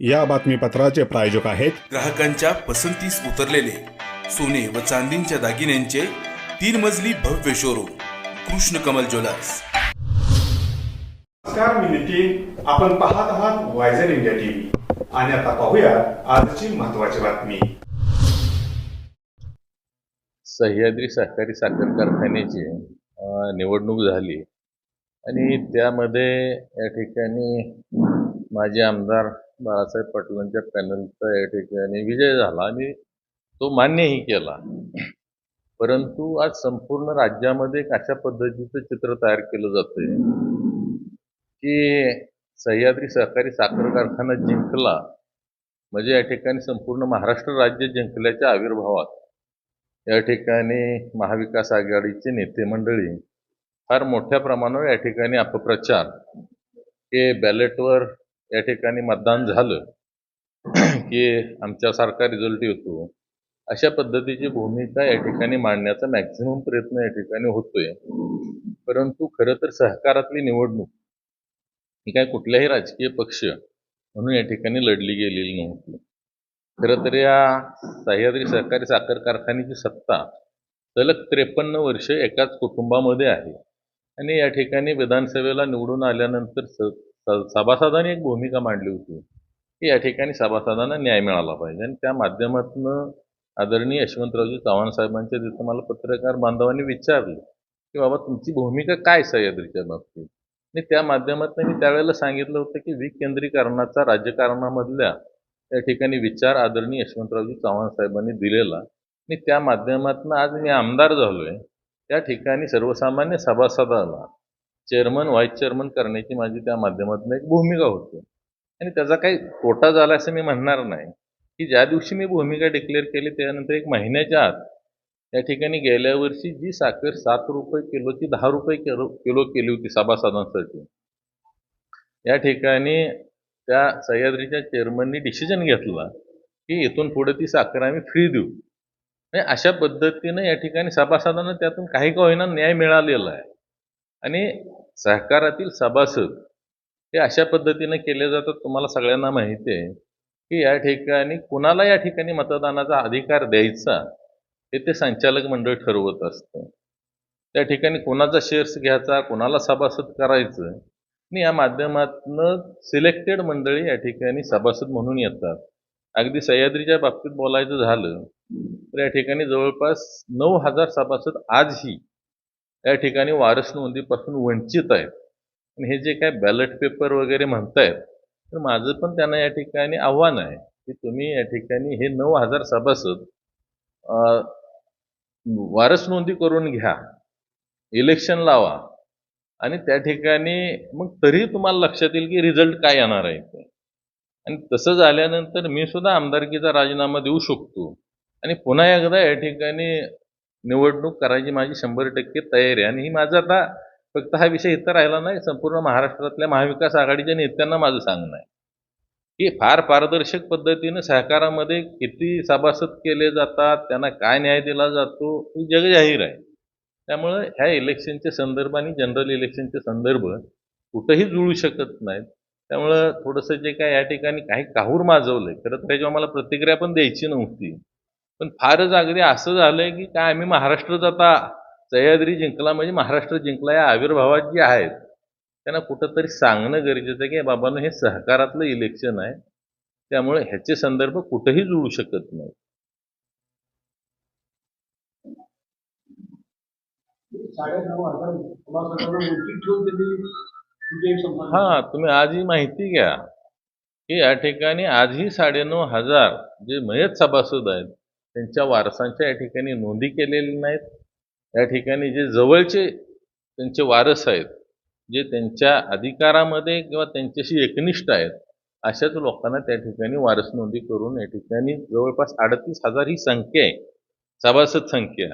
या बातमीपत्राचे प्रायोजक आहेत ग्राहकांच्या पसंतीस उतरलेले सोने व चांदींच्या दागिन्यांचे तीन मजली भव्य शोरूम कृष्ण कमल ज्वेलर्स. नमस्कार मी नितीन. आपण पाहत आहात वायझर इंडिया टीव्ही आणि आता पाहूया आजची महत्वाची बातमी. सह्याद्री सहकारी साखर कारखान्याची निवडणूक झाली. आणि त्यामध्ये या ठिकाणी माजी आमदार बाळासाहेब पाटलांच्या पॅनलचा या ठिकाणी विजय झाला आणि तो मान्यही केला. परंतु आज संपूर्ण राज्यामध्ये एक अशा पद्धतीचं चित्र तयार केलं जातंय की सह्याद्री सहकारी साखर कारखाना जिंकला म्हणजे या ठिकाणी संपूर्ण महाराष्ट्र राज्य जिंकल्याच्या आविर्भावात. या ठिकाणी महाविकास आघाडीचे नेते मंडळी फार मोठ्या प्रमाणावर या ठिकाणी अपप्रचार हे बॅलेटवर या ठिकाणी मतदान झालं की आमच्यासारखा रिझल्ट येतो. अशा पद्धतीची भूमिका या ठिकाणी मांडण्याचा मॅक्झिमम प्रयत्न या ठिकाणी होतोय. परंतु खरं तर सहकारातली निवडणूक ही काय कुठल्याही राजकीय पक्ष म्हणून या ठिकाणी लढली गेलेली नव्हती. खरं तर या सह्याद्री सहकारी साखर कारखान्याची सत्ता सलग त्रेपन्न वर्ष एकाच कुटुंबामध्ये आहे. आणि या ठिकाणी विधानसभेला निवडून आल्यानंतर स स- सभासदांनी एक भूमिका मांडली होती की या ठिकाणी सभासदांना न्याय मिळाला पाहिजे. आणि त्या माध्यमातून आदरणीय यशवंतरावजी चव्हाण साहेबांच्या तिथं मला पत्रकार बांधवांनी विचारलं की बाबा तुमची भूमिका काय सह्याद्रीच्या बाबतीत? आणि त्या माध्यमातून मी त्यावेळेला सांगितलं होतं की विकेंद्रीकरणाचा राजकारणामधल्या त्या ठिकाणी विचार आदरणीय यशवंतरावजी चव्हाण साहेबांनी दिलेला. आणि त्या माध्यमातून आज मी आमदार झालोय. त्या ठिकाणी सर्वसामान्य सभासदाला चेअरमन व्हाईस चेअरमन करण्याची माझी त्या माध्यमातून एक भूमिका होती. आणि त्याचा काही तोटा झाला असं मी म्हणणार नाही. की ज्या दिवशी मी भूमिका डिक्लेअर केली त्यानंतर एक महिन्याच्या आत त्या ठिकाणी गेल्या वर्षी जी साखर सात रुपये किलोची दहा रुपये किलो किलो केली होती सभासदांसाठी या ठिकाणी त्या सह्याद्रीच्या चेअरमननी डिसिजन घेतला की इथून पुढे ती साखर आम्ही फ्री देऊ. म्हणजे अशा पद्धतीनं या ठिकाणी सभासदांना त्यातून काही का होईना न्याय मिळालेला आहे. आणि सहकारातील सभासद हे अशा पद्धतीनं केले जातात तुम्हाला सगळ्यांना माहिती आहे की या ठिकाणी कुणाला या ठिकाणी मतदानाचा अधिकार द्यायचा हे ते संचालक मंडळ ठरवत असतं. त्या ठिकाणी कोणाचा शेअर्स घ्यायचा कोणाला सभासद करायचं आणि या माध्यमातनं सिलेक्टेड मंडळी या ठिकाणी सभासद म्हणून येतात. अगदी सह्याद्रीच्या बाबतीत बोलायचं झालं तर या ठिकाणी जवळपास नऊ हजार सभासद आजही या ठिकाणी वारस नोंदीपासून वंचित आहेत. आणि हे जे काय बॅलेट पेपर वगैरे म्हणतायत तर माझं पण त्यांना या ठिकाणी आव्हान आहे की तुम्ही या ठिकाणी हे नऊ हजार सभासद वारस नोंदी करून घ्या इलेक्शन लावा आणि त्या ठिकाणी मग तरी तुम्हाला लक्षात येईल की रिझल्ट काय येणार आहे ते आणि तसं झाल्यानंतर मी सुद्धा आमदारकीचा राजीनामा देऊ शकतो. आणि पुन्हा एकदा या ठिकाणी निवडणूक करायची माझी शंभर टक्के तयारी आहे. आणि ही माझं आता फक्त हा विषय इथं राहिला नाही संपूर्ण महाराष्ट्रातल्या महाविकास आघाडीच्या नेत्यांना माझं सांगणं आहे. की फार पारदर्शक पद्धतीनं सहकारामध्ये किती सभासद केले जातात त्यांना काय न्याय दिला जातो ही जगजाहीर आहे. त्यामुळं ह्या इलेक्शनच्या संदर्भ आणि जनरल इलेक्शनचे संदर्भ कुठंही जुळू शकत नाहीत. त्यामुळं थोडंसं जे काय या ठिकाणी काही काहूर माजवलंय खरं तर त्याच्यावर मला प्रतिक्रिया पण द्यायची नव्हती. पण फारच अगदी असं झालंय की काय आम्ही महाराष्ट्रात आता सह्याद्री जिंकला म्हणजे महाराष्ट्र जिंकला या आविर्भावात जे आहेत त्यांना कुठंतरी सांगणं गरजेचं आहे की बाबांनो हे सहकारातलं इलेक्शन आहे. त्यामुळे ह्याचे संदर्भ कुठेही जुळू शकत नाही. हा तुम्ही आजही माहिती घ्या की या ठिकाणी आजही साडेनऊ हजार जे मयत सभासद आहेत त्यांच्या वारसांच्या या ठिकाणी नोंदी केलेल्या नाहीत. या ठिकाणी जे जवळचे त्यांचे वारस आहेत जे त्यांच्या अधिकारामध्ये किंवा त्यांच्याशी एकनिष्ठ आहेत अशाच लोकांना त्या ठिकाणी वारस नोंदी करून या ठिकाणी जवळपास अडतीस हजार ही संख्या आहे. सभासद संख्या.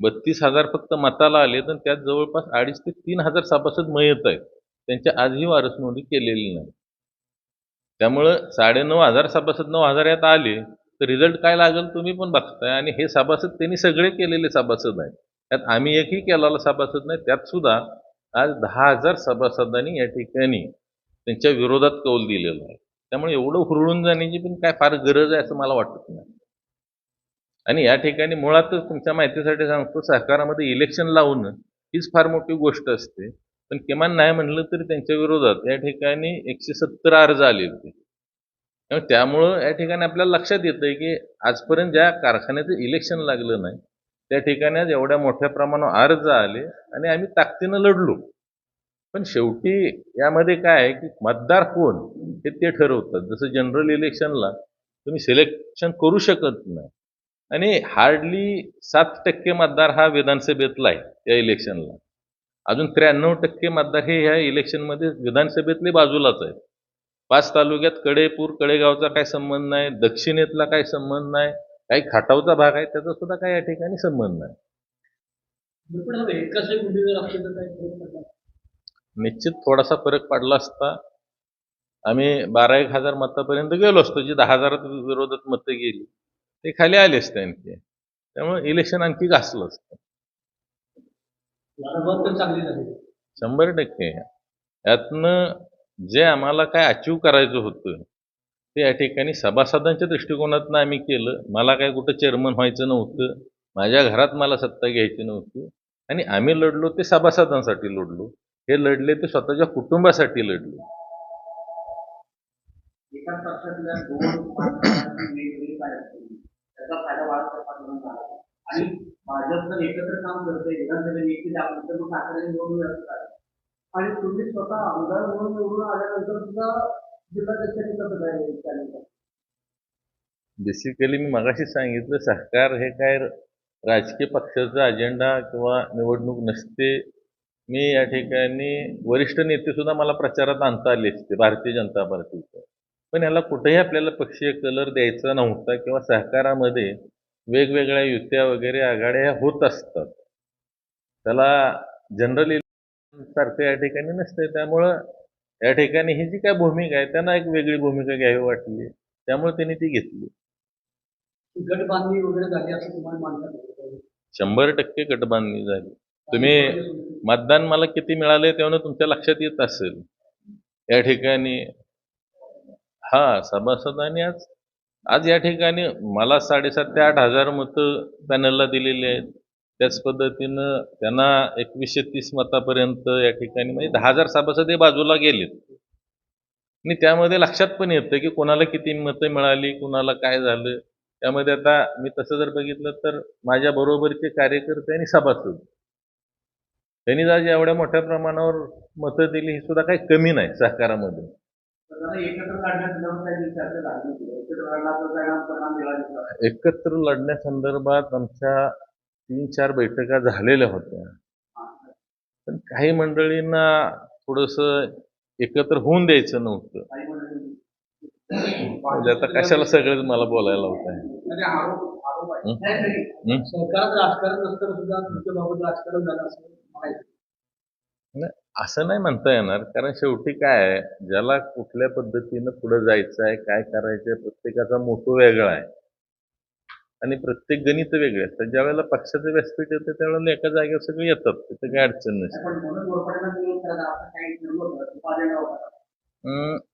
बत्तीस हजार फक्त मताला आले तर त्यात जवळपास अडीच ते तीन हजार सभासद मयत आहेत. त्यांच्या आजही वारस नोंदी केलेली नाही त्यामुळं साडेनऊ हजार सभासद नऊ हजार यात आले. तर रिझल्ट काय लागेल तुम्ही पण बघताय. आणि हे सभासद त्यांनी सगळे केलेले सभासद आहेत. त्यात आम्ही एकही केलेला सभासद नाही. त्यात सुद्धा आज दहा हजार सभासदांनी या ठिकाणी त्यांच्या विरोधात कौल दिलेला आहे. त्यामुळे एवढं हुरळून जाण्याची पण काय फार गरज आहे असं मला वाटत नाही. आणि या ठिकाणी मुळातच तुमच्या माहितीसाठी सांगतो सहकारामध्ये इलेक्शन लावणं हीच फार मोठी गोष्ट असते. पण किमान नाही म्हणलं तरी त्यांच्या विरोधात या ठिकाणी एकशे सत्तर अर्ज आले होते. त्यामुळं या ठिकाणी आपल्याला लक्षात येतं की आजपर्यंत ज्या कारखान्याचं इलेक्शन लागलं नाही त्या ठिकाणी आज एवढ्या मोठ्या प्रमाणावर अर्ज आले आणि आम्ही ताकदीनं लढलो. पण शेवटी यामध्ये काय आहे की मतदार कोण हे ते ठरवतात. जसं जनरल इलेक्शनला तुम्ही सिलेक्शन करू शकत नाही आणि हार्डली सात टक्के मतदार हा विधानसभेतला आहे या इलेक्शनला अजून त्र्याण्णव टक्के मतदार हे ह्या इलेक्शनमध्ये विधानसभेतले बाजूलाच आहेत. पाच तालुक्यात कडेपूर कडेगावचा काही संबंध नाही दक्षिणेतला काही संबंध नाही काही खाटावचा भाग आहे त्याचा सुद्धा काही या ठिकाणी संबंध नाही. काय? निश्चित थोडासा फरक पडला असता. आम्ही बारा एक हजार मतापर्यंत गेलो असतो जी दहा हजारात विरोधात मतं गेली ते खाली आले असते आणखी. त्यामुळे इलेक्शन आणखी घासलं असतं. शंभर टक्के. यातनं जे आम्हाला काय अचीव करायचं होतं ते या ठिकाणी सभासदांच्या दृष्टिकोनातनं आम्ही केलं. मला काय कुठं चेअरमन व्हायचं नव्हतं. माझ्या घरात मला सत्ता घ्यायची नव्हती. आणि आम्ही लढलो ते सभासदांसाठी लढलो. हे लढले ते स्वतःच्या कुटुंबासाठी लढले. आणि भाजप जर एकत्र काम करते विधानसभेत आणि तुम्ही स्वतः आमदार म्हणून निवडून आल्यानंतर सुद्धा बेसिकली मी मगाशी सांगितलं सरकार हे काय राजकीय पक्षाचा अजेंडा किंवा निवडणूक नसते. मी या ठिकाणी वरिष्ठ नेते सुद्धा मला प्रचारात आणता आले असते भारतीय जनता पार्टीचं. पण याला कुठेही आपल्याला पक्षीय कलर द्यायचा नव्हता किंवा सहकारामध्ये वेगवेगळ्या युत्या वगैरे आघाड्या होत असतात. त्याला जनरली सारखं या ठिकाणी नसते त्यामुळं या ठिकाणी ही जी काय भूमिका आहे त्यांना एक वेगळी भूमिका घ्यावी वाटली. त्यामुळे त्यांनी ती घेतली. गट बांधणी वगैरे झाली असं तुम्हाला मानतात शंभर टक्के गटबांधणी झाली. तुम्ही मतदान मला किती मिळाले तेव्हा तुमच्या लक्षात येत असेल. या ठिकाणी हा सभासदांनी आज आज या ठिकाणी मला साडेसात ते आठ हजार मतं पॅनलला दिलेली आहेत. त्याच पद्धतीनं त्यांना एकवीसशे तीस मतापर्यंत या ठिकाणी म्हणजे दहा हजार सभासद हे बाजूला गेलेत. आणि त्यामध्ये लक्षात पण येतं की कोणाला किती मतं मिळाली कोणाला काय झालं. त्यामध्ये आता मी तसं जर बघितलं तर माझ्या बरोबरचे कार्यकर्ते आणि सभासद. त्यांनी आज एवढ्या मोठ्या प्रमाणावर मतं दिली ही सुद्धा काही कमी नाही सहकारामध्ये एकत्र लढण्यासंदर्भात आमच्या तीन चार बैठका झालेल्या होत्या. पण काही मंडळींना थोडस एकत्र होऊन द्यायचं नव्हतं. म्हणजे आता कशाला सगळेच मला बोलायला होत आहे? असं नाही, म्हणता येणार. कारण शेवटी काय आहे ज्याला कुठल्या पद्धतीनं पुढे जायचं आहे काय करायचं प्रत्येकाचा मोठो वेगळा आहे. आणि प्रत्येक गणित वेगळे असतात ज्या वेळेला पक्षाचं व्यासपीठ येतं त्यावेळेला एका जागेवर सगळे येतात. तिथं काही अडचण नसते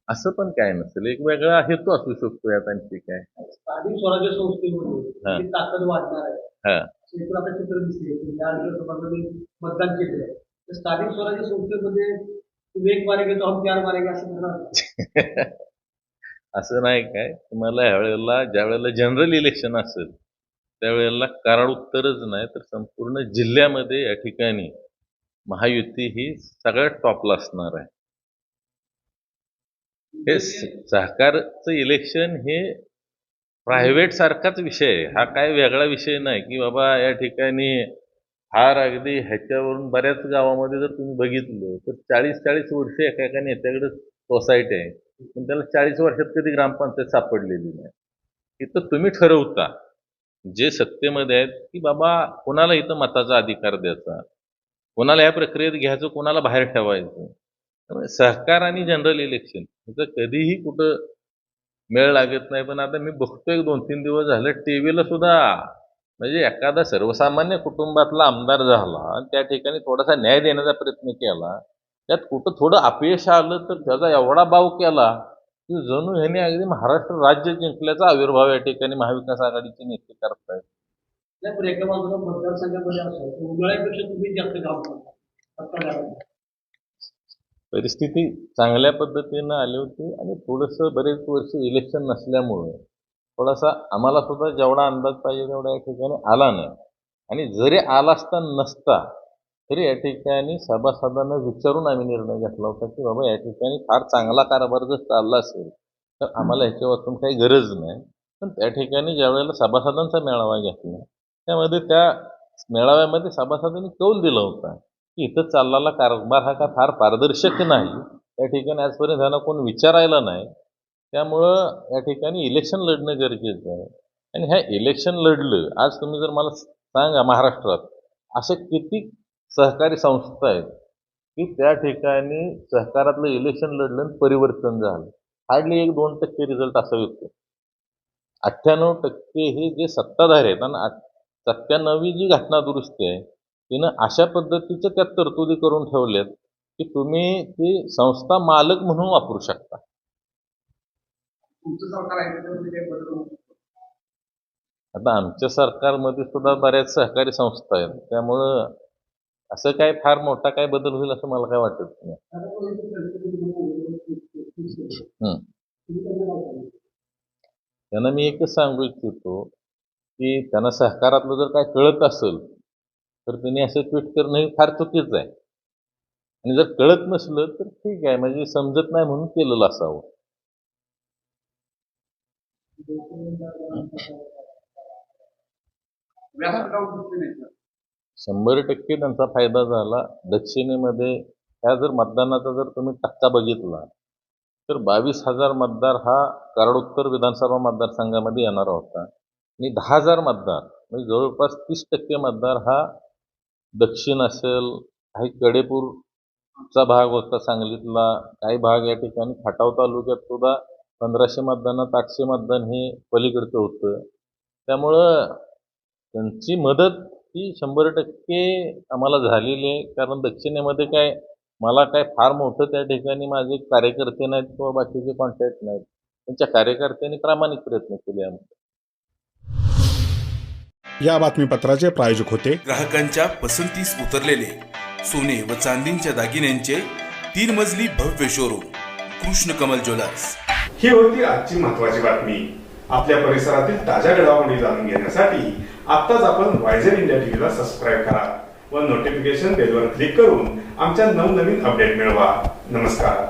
असं पण काय नसेल. एक वेगळा हेतू असू शकतो यात आणखी काय. स्थानिक स्वराज्य संस्थेमध्ये हा. ताकद वाढणार आहे. हा. मतदान केलेलं आहे स्थानिक स्वराज्य संस्थेमध्ये तुम्ही एक मारेगे तो हम चार मारेगे असं म्हणणार असं नाही काय. तुम्हाला ह्यावेळेला ज्या वेळेला जनरल इलेक्शन असेल त्यावेळेला कराड उत्तरच नाही तर संपूर्ण जिल्ह्यामध्ये या ठिकाणी महायुती ही सगळ्यात टॉपला असणार आहे. हे सहकारचं इलेक्शन हे प्रायव्हेट सारखाच विषय आहे. हा काय वेगळा विषय नाही की बाबा या ठिकाणी फार अगदी ह्याच्यावरून बऱ्याच गावामध्ये जर तुम्ही बघितलं तर चाळीस चाळीस वर्ष एका एका नेत्याकडे सोसायटी आहे. पण त्याला चाळीस वर्षात कधी ग्रामपंचायत सापडलेली नाही. इथं तुम्ही ठरवता. जे सत्तेमध्ये आहेत की बाबा कोणाला इथं मताचा अधिकार द्यायचा? कोणाला या प्रक्रियेत घ्यायचं कोणाला बाहेर ठेवायचं? त्यामुळे सहकार आणि जनरल इलेक्शन ह्याचं कधीही कुठं मेळ लागत नाही. पण आता मी बघतोय दोन तीन दिवस झाले टीव्हीला सुद्धा. म्हणजे एखादा सर्वसामान्य कुटुंबातला आमदार झाला आणि त्या ठिकाणी थोडासा न्याय देण्याचा प्रयत्न केला त्यात कुठं थोडं अपयश आलं तर त्याचा एवढा बाव केला की जणू ह्यांनी अगदी महाराष्ट्र राज्य जिंकल्याचा आविर्भाव या ठिकाणी महाविकास आघाडीचे नेते करतायत. नाही पण एका बाजूला मतदारसंघामध्ये असं आहे की उन्हाळ्यापेक्षा तुम्ही जास्त काम करता. सत्ताधाऱ्यांना. परिस्थिती चांगल्या पद्धतीनं आली होती आणि थोडंसं बरेच वर्ष इलेक्शन नसल्यामुळे थोडासा आम्हाला सुद्धा जेवढा अंदाज पाहिजे तेवढा या ठिकाणी आला नाही. आणि जरी आला असता नसता तरी या ठिकाणी सभासदांना विचारून आम्ही निर्णय घेतला होता की बाबा या ठिकाणी फार चांगला कारभार जर चालला असेल तर आम्हाला ह्याच्या वाचून काही गरज नाही. पण त्या ठिकाणी ज्या वेळेला सभासदांचा मेळावा घेतला त्यामध्ये त्या मेळाव्यामध्ये सभासदांनी कौल दिला होता की इथं चाललेला कारभार हा का फार पारदर्शक नाही. त्या ठिकाणी आजपर्यंत त्यांना कोण विचारायला नाही. त्यामुळं या ठिकाणी इलेक्शन लढणं गरजेचं आहे. आणि ह्या इलेक्शन लढलं आज तुम्ही जर मला सांगा महाराष्ट्रात असे किती सहकारी संस्था आहेत की त्या ठिकाणी सहकारातलं इलेक्शन लढलं परिवर्तन झालं. हार्डली एक दोन टक्के रिझल्ट असा येतो अठ्ठ्याण्णव टक्के हे जे सत्ताधारी आहेत आणि सत्त्याण्णवी जी घटना दुरुस्ती आहे तिनं अशा पद्धतीच्या त्या तरतुदी करून ठेवल्यात की तुम्ही ती संस्था मालक म्हणून वापरू शकतो. आता आमच्या सरकारमध्ये सुद्धा बऱ्याच सहकारी संस्था आहेत. त्यामुळं असं काय फार मोठा काय बदल होईल असं मला काय वाटत नाही. त्यांना मी एकच सांगू इच्छितो की त्यांना सहकारातलं जर काय कळत असेल तर त्यांनी असं ट्विट करणं हे फार चुकीचं आहे. आणि जर कळत नसलं तर ठीक आहे. म्हणजे समजत नाही म्हणून केलेलं असावं. व्यासपीठावर शंभर टक्के त्यांचा फायदा झाला. दक्षिणेमध्ये ह्या जर मतदानाचा जर तुम्ही टक्का बघितला तर बावीस हजार मतदार हा कराडोत्तर विधानसभा मतदारसंघामध्ये येणारा होता. आणि दहा हजार मतदार म्हणजे जवळपास तीस टक्के मतदार हा दक्षिण असेल काही कडेपूरचा भाग होता सांगलीतला काही भाग या ठिकाणी खटाव तालुक्यात सुद्धा पंधराशे मतदानात आठशे मतदान हे पलीकडचं होतं. त्यामुळं त्यांची मदत ही शंभर टक्के आम्हाला झालेली आहे. कारण दक्षिणेमध्ये काय मला काय फार मोठं त्या ठिकाणी माझे कार्यकर्ते नाहीत किंवा बाकीचे कॉन्टॅक्ट नाहीत. त्यांच्या कार्यकर्त्यांनी प्रामाणिक प्रयत्न केले आमचे. या बातमीपत्राचे प्रायोजक होते ग्राहकांच्या पसंतीस उतरलेले सोने व चांदींच्या दागिन्यांचे तीन मजली भव्य शोरूम कृष्ण कमल ज्वेलर्स. ही होती आजची महत्वाची बातमी. आपल्या परिसरातील ताज्या घडामोडी जाणून घेण्यासाठी आत्ताच आपण वायझर इंडिया टीव्हीला सबस्क्राईब करा व नोटिफिकेशन बेलवर क्लिक करून आमच्या नवनवीन अपडेट मिळवा. नमस्कार.